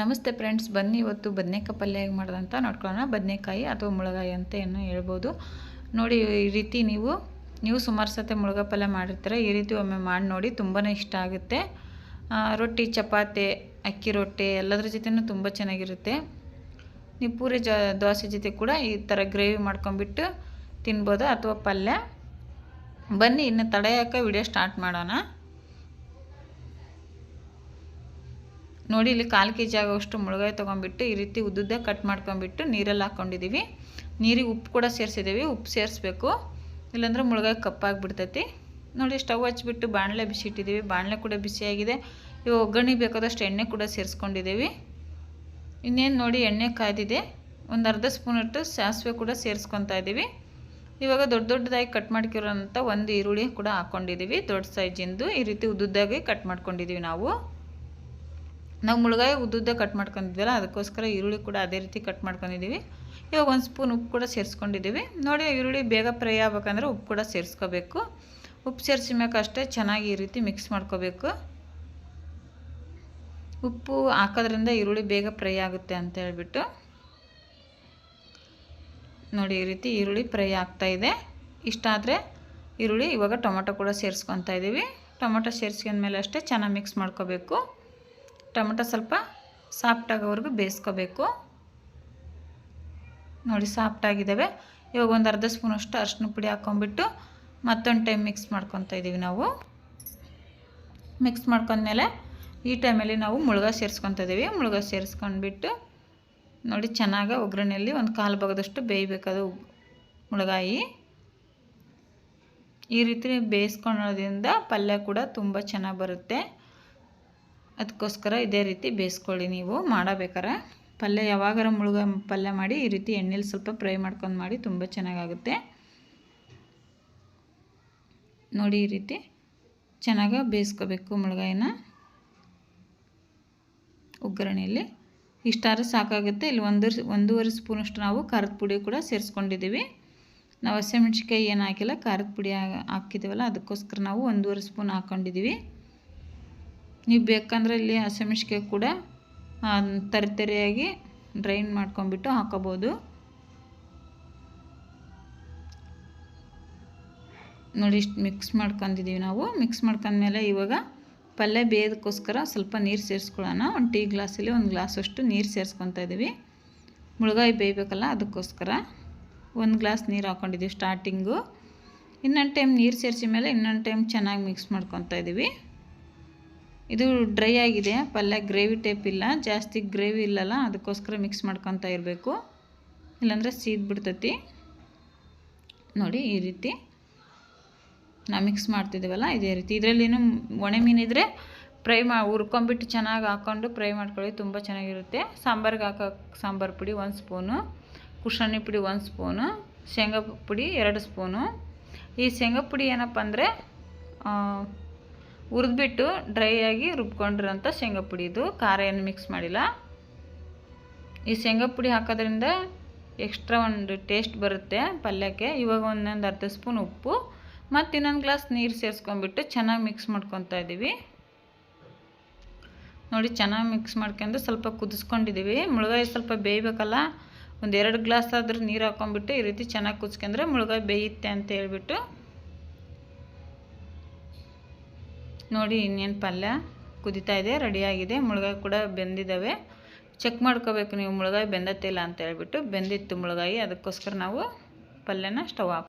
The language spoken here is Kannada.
ನಮಸ್ತೆ ಫ್ರೆಂಡ್ಸ್, ಬನ್ನಿ ಇವತ್ತು ಬದನೇಕಾಯಿ ಪಲ್ಯ ಹೇಗೆ ಮಾಡೋದಂತ ನೋಡ್ಕೊಳ್ಳೋಣ. ಬದನೇಕಾಯಿ ಅಥವಾ ಮುಳಗಾಯಿ ಅಂತ ಏನು ಹೇಳ್ಬೋದು. ನೋಡಿ, ಈ ರೀತಿ ನೀವು ನೀವು ಸುಮಾರು ಸತೆ ಮುಳುಗಾಯಿ ಪಲ್ಯ ಮಾಡಿರ್ತೀರ. ಈ ರೀತಿ ಒಮ್ಮೆ ಮಾಡಿ ನೋಡಿ ತುಂಬಾ ಇಷ್ಟ ಆಗುತ್ತೆ. ರೊಟ್ಟಿ, ಚಪಾತಿ, ಅಕ್ಕಿ ರೊಟ್ಟಿ ಎಲ್ಲದ್ರ ಜೊತೆನೂ ತುಂಬ ಚೆನ್ನಾಗಿರುತ್ತೆ. ನೀವು ಪೂರಿ ಜ, ದೋಸೆ ಜೊತೆ ಕೂಡ ಈ ಥರ ಗ್ರೇವಿ ಮಾಡ್ಕೊಂಬಿಟ್ಟು ತಿನ್ಬೋದು ಅಥವಾ ಪಲ್ಯ? ಬನ್ನಿ, ಇನ್ನು ತಡೆಯೋಕೆ ವಿಡಿಯೋ ಸ್ಟಾರ್ಟ್ ಮಾಡೋಣ. ನೋಡಿ, ಇಲ್ಲಿ ಕಾಲು ಕೆ ಜಿ ಆಗೋಷ್ಟು ಮುಳುಗಾಯಿ ತೊಗೊಂಬಿಟ್ಟು ಈ ರೀತಿ ಉದ್ದುದ್ದ ಕಟ್ ಮಾಡ್ಕೊಂಬಿಟ್ಟು ನೀರಲ್ಲಿ ಹಾಕ್ಕೊಂಡಿದ್ದೀವಿ ನೀರಿಗೆ ಉಪ್ಪು ಕೂಡ ಸೇರಿಸಿದ್ದೀವಿ ಉಪ್ಪು ಸೇರಿಸ್ಬೇಕು. ಇಲ್ಲಾಂದ್ರೆ ಮುಳುಗಾಯಿ ಕಪ್ಪಾಗಿಬಿಡ್ತೈತಿ. ನೋಡಿ, ಸ್ಟವ್ ಹಚ್ಬಿಟ್ಟು ಬಾಣಲೆ ಬಿಸಿ ಇಟ್ಟಿದ್ದೀವಿ ಬಾಣಲೆ ಕೂಡ ಬಿಸಿಯಾಗಿದೆ. ಇವು ಒಗ್ಗರಣೆ ಬೇಕಾದಷ್ಟು ಎಣ್ಣೆ ಕೂಡ ಸೇರಿಸ್ಕೊಂಡಿದ್ದೀವಿ ಇನ್ನೇನು ನೋಡಿ, ಎಣ್ಣೆ ಕಾಯ್ದಿದೆ. ಒಂದು ಅರ್ಧ ಸ್ಪೂನ್ ಇಟ್ಟು ಸಾಸಿವೆ ಕೂಡ ಸೇರಿಸ್ಕೊತಾ ಇದ್ದೀವಿ ಇವಾಗ ದೊಡ್ಡ ದೊಡ್ಡದಾಗಿ ಕಟ್ ಮಾಡ್ಕಿರೋಂಥ ಒಂದು ಈರುಳ್ಳಿ ಕೂಡ ಹಾಕ್ಕೊಂಡಿದ್ದೀವಿ ದೊಡ್ಡ ಸೈಜಿಂದು ಈ ರೀತಿ ಉದ್ದುದ್ದಾಗಿ ಕಟ್ ಮಾಡ್ಕೊಂಡಿದ್ದೀವಿ ನಾವು. ನಾವು ಮುಳುಗಾಯಿ ಉದ್ದುದ್ದ ಕಟ್ ಮಾಡ್ಕೊಂಡಿದ್ವಲ್ಲ, ಅದಕ್ಕೋಸ್ಕರ ಈರುಳ್ಳಿ ಕೂಡ ಅದೇ ರೀತಿ ಕಟ್ ಮಾಡ್ಕೊಂಡಿದ್ದೀವಿ ಇವಾಗ ಒಂದು ಸ್ಪೂನ್ ಉಪ್ಪು ಕೂಡ ಸೇರಿಸ್ಕೊಂಡಿದ್ದೀವಿ ನೋಡಿ ಈರುಳ್ಳಿ ಬೇಗ ಫ್ರೈ ಆಗ್ಬೇಕಂದ್ರೆ ಉಪ್ಪು ಕೂಡ ಸೇರಿಸ್ಕೋಬೇಕು. ಉಪ್ಪು ಸೇರಿಸಿ ಮ್ಯಾಕೆ ಅಷ್ಟೇ ಚೆನ್ನಾಗಿ ಈ ರೀತಿ ಮಿಕ್ಸ್ ಮಾಡ್ಕೋಬೇಕು. ಉಪ್ಪು ಹಾಕೋದ್ರಿಂದ ಈರುಳ್ಳಿ ಬೇಗ ಫ್ರೈ ಆಗುತ್ತೆ ಅಂತ ಹೇಳ್ಬಿಟ್ಟು. ನೋಡಿ, ಈ ರೀತಿ ಈರುಳ್ಳಿ ಫ್ರೈ ಆಗ್ತಾ ಇದೆ. ಇಷ್ಟ ಆದರೆ ಈರುಳ್ಳಿ ಇವಾಗ ಟೊಮೊಟೊ ಕೂಡ ಸೇರಿಸ್ಕೊತಾ ಇದ್ದೀವಿ ಟೊಮೊಟೊ ಸೇರಿಸ್ಕೊಂಡ್ಮೇಲೆ ಅಷ್ಟೇ ಚೆನ್ನಾಗಿ ಮಿಕ್ಸ್ ಮಾಡ್ಕೋಬೇಕು. ಟೊಮೊಟೊ ಸ್ವಲ್ಪ ಸಾಫ್ಟ್ ಆಗೋವರೆಗೂ ಬೇಯಿಸ್ಕೋಬೇಕು. ನೋಡಿ ಸಾಫ್ಟ್ ಆಗಿದ್ದಾವೆ. ಇವಾಗ ಒಂದು ಅರ್ಧ ಸ್ಪೂನಷ್ಟು ಅರ್ಶಿನ ಪುಡಿ ಹಾಕ್ಕೊಂಬಿಟ್ಟು ಮತ್ತೊಂದು ಟೈಮ್ ಮಿಕ್ಸ್ ಮಾಡ್ಕೊತಾ ಇದ್ದೀವಿ ನಾವು. ಮಿಕ್ಸ್ ಮಾಡ್ಕೊಂಡ್ಮೇಲೆ ಈ ಟೈಮಲ್ಲಿ ನಾವು ಮುಳುಗ ಸೇರಿಸ್ಕೊತಾ ಇದ್ದೀವಿ. ಮುಳುಗ ಸೇರಿಸ್ಕೊಂಡ್ಬಿಟ್ಟು ನೋಡಿ ಚೆನ್ನಾಗಿ ಒಗ್ಗರಣೆಯಲ್ಲಿ ಒಂದು ಕಾಲು ಭಾಗದಷ್ಟು ಬೇಯಬೇಕದು ಮುಳುಗಾಯಿ. ಈ ರೀತಿ ಬೇಯಿಸ್ಕೊಳ್ಳೋದ್ರಿಂದ ಪಲ್ಯ ಕೂಡ ತುಂಬ ಚೆನ್ನಾಗಿ ಬರುತ್ತೆ. ಅದಕ್ಕೋಸ್ಕರ ಇದೇ ರೀತಿ ಬೇಯಿಸ್ಕೊಳ್ಳಿ ನೀವು. ಮಾಡಬೇಕಾರೆ ಪಲ್ಯ ಯಾವಾಗಾರ ಮುಳುಗ ಪಲ್ಯ ಮಾಡಿ ಈ ರೀತಿ ಎಣ್ಣೆಲಿ ಸ್ವಲ್ಪ ಫ್ರೈ ಮಾಡ್ಕೊಂಡು ಮಾಡಿ ತುಂಬ ಚೆನ್ನಾಗಾಗುತ್ತೆ. ನೋಡಿ ಈ ರೀತಿ ಚೆನ್ನಾಗಿ ಬೇಯಿಸ್ಕೋಬೇಕು ಮುಳುಗಾಯಿನ. ಒಗ್ಗರಣೆಯಲ್ಲಿ. ಇಷ್ಟಾದ್ರೆ ಸಾಕಾಗುತ್ತೆ. ಇಲ್ಲಿ ಒಂದು ಒಂದೂವರೆ ಸ್ಪೂನಷ್ಟು ನಾವು ಖಾರದ ಪುಡಿ ಕೂಡ ಸೇರಿಸ್ಕೊಂಡಿದ್ದೀವಿ. ನಾವು ಹಸಿಮೆಣ್ಸಿಕಾಯಿ ಏನು ಹಾಕಿಲ್ಲ, ಖಾರದ ಪುಡಿ ಹಾಕಿದ್ದೀವಲ್ಲ ಅದಕ್ಕೋಸ್ಕರ ನಾವು ಒಂದೂವರೆ ಸ್ಪೂನ್ ಹಾಕ್ಕೊಂಡಿದ್ದೀವಿ ನೀವು ಬೇಕಂದ್ರೆ ಇಲ್ಲಿ ಹಸಿಮೆಣ್ಸಿಕಾಯಿ ಕೂಡ ತರಿತರಿಯಾಗಿ ಡ್ರೈನ್ ಮಾಡ್ಕೊಂಬಿಟ್ಟು ಹಾಕೋಬೋದು. ನೋಡಿ ಇಷ್ಟು ಮಿಕ್ಸ್ ಮಾಡ್ಕೊಂಡಿದ್ದೀವಿ ನಾವು. ಮಿಕ್ಸ್ ಮಾಡ್ಕೊಂಡ್ಮೇಲೆ ಇವಾಗ ಪಲ್ಯ ಬೇಯೋದಕ್ಕೋಸ್ಕರ ಸ್ವಲ್ಪ ನೀರು ಸೇರಿಸ್ಕೊಳ್ಳೋಣ. ಒಂದು ಟೀ ಗ್ಲಾಸಲ್ಲಿ ಒಂದು ಗ್ಲಾಸಷ್ಟು ನೀರು ಸೇರಿಸ್ಕೊತಾ ಇದ್ದೀವಿ ಮುಳುಗಾಯಿ ಬೇಯಬೇಕಲ್ಲ ಅದಕ್ಕೋಸ್ಕರ. ಒಂದು ಗ್ಲಾಸ್ ನೀರು ಹಾಕ್ಕೊಂಡಿದ್ದೀವಿ ಸ್ಟಾರ್ಟಿಂಗು ಇನ್ನೊಂದು ಟೈಮ್ ನೀರು ಸೇರಿಸಿ ಮೇಲೆ ಇನ್ನೊಂದು ಟೈಮ್ ಚೆನ್ನಾಗಿ ಮಿಕ್ಸ್ ಮಾಡ್ಕೊತಾ ಇದ್ದೀವಿ ಇದು ಡ್ರೈ ಆಗಿದೆ, ಪಲ್ಯ ಗ್ರೇವಿ ಟೈಪ್ ಇಲ್ಲ, ಜಾಸ್ತಿ ಗ್ರೇವಿ ಇಲ್ಲಲ್ಲ, ಅದಕ್ಕೋಸ್ಕರ ಮಿಕ್ಸ್ ಮಾಡ್ಕೊತಾ ಇರಬೇಕು. ಇಲ್ಲಾಂದರೆ ಸೀದ್ ಬಿಡ್ತೈತಿ. ನೋಡಿ, ಈ ರೀತಿ ನಾ ಮಿಕ್ಸ್ ಮಾಡ್ತಿದ್ದೀವಲ್ಲ, ಇದೇ ರೀತಿ. ಇದರಲ್ಲಿನೂ ಒಣೆ ಮೀನಿದ್ರೆ ಫ್ರೈ ಮಾ, ಹುರ್ಕೊಂಬಿಟ್ಟು ಚೆನ್ನಾಗಿ ಹಾಕ್ಕೊಂಡು ಫ್ರೈ ಮಾಡ್ಕೊಳ್ಳಿ, ತುಂಬ ಚೆನ್ನಾಗಿರುತ್ತೆ. ಸಾಂಬಾರಿಗೆ ಹಾಕೋ ಸಾಂಬಾರು ಪುಡಿ ಒಂದು ಸ್ಪೂನು ಕುಷಣಿ ಪುಡಿ ಒಂದು ಸ್ಪೂನು, ಶೇಂಗಾ ಪುಡಿ ಎರಡು ಸ್ಪೂನು. ಈ ಶೇಂಗಾ ಪುಡಿ ಏನಪ್ಪ ಅಂದರೆ ಹುರಿದ್ಬಿಟ್ಟು ಡ್ರೈ ಆಗಿ ರುಬ್ಕೊಂಡಿರೋಂಥ ಶೇಂಗಾ ಪುಡಿ ಇದು ಖಾರ ಏನು ಮಿಕ್ಸ್ ಮಾಡಿಲ್ಲ. ಈ ಶೇಂಗಾ ಪುಡಿ ಹಾಕೋದ್ರಿಂದ ಎಕ್ಸ್ಟ್ರಾ ಒಂದು ಟೇಸ್ಟ್ ಬರುತ್ತೆ ಪಲ್ಯಕ್ಕೆ. ಇವಾಗ ಒಂದೊಂದು ಅರ್ಧ ಸ್ಪೂನ್ ಉಪ್ಪು ಮತ್ತು ಇನ್ನೊಂದು ಗ್ಲಾಸ್ ನೀರು ಸೇರಿಸ್ಕೊಂಡ್ಬಿಟ್ಟು ಚೆನ್ನಾಗಿ ಮಿಕ್ಸ್ ಮಾಡ್ಕೊತಾ ಇದ್ದೀವಿ ನೋಡಿ ಚೆನ್ನಾಗಿ ಮಿಕ್ಸ್ ಮಾಡ್ಕೊಂಡು ಸ್ವಲ್ಪ ಕುದಿಸ್ಕೊಂಡಿದ್ದೀವಿ ಮುಳುಗಾಯಿ ಸ್ವಲ್ಪ ಬೇಯಬೇಕಲ್ಲ? ಒಂದು ಎರಡು ಗ್ಲಾಸ್ ಆದರೂ ನೀರು ಹಾಕ್ಕೊಂಬಿಟ್ಟು ಈ ರೀತಿ ಚೆನ್ನಾಗಿ ಕುದಿಸ್ಕೊಂಡ್ರೆ ಮುಳುಗಾಯಿ ಬೇಯುತ್ತೆ ಅಂತ ಹೇಳ್ಬಿಟ್ಟು ನೋಡಿ ಇನ್ನೇನು ಪಲ್ಯ ಕುದೀತಾ ಇದೆ ರೆಡಿಯಾಗಿದೆ ಮುಳುಗಾಯಿ ಕೂಡ ಬೆಂದಿದ್ದಾವೆ ಚೆಕ್ ಮಾಡ್ಕೋಬೇಕು ನೀವು ಮುಳುಗಾಯಿ ಬೆಂದತ್ತಿಲ್ಲ ಅಂತ ಹೇಳ್ಬಿಟ್ಟು ಬೆಂದಿತ್ತು ಮುಳುಗಾಯಿ. ಅದಕ್ಕೋಸ್ಕರ ನಾವು ಪಲ್ಯನ ಸ್ಟವ್ ಹಾಕಿ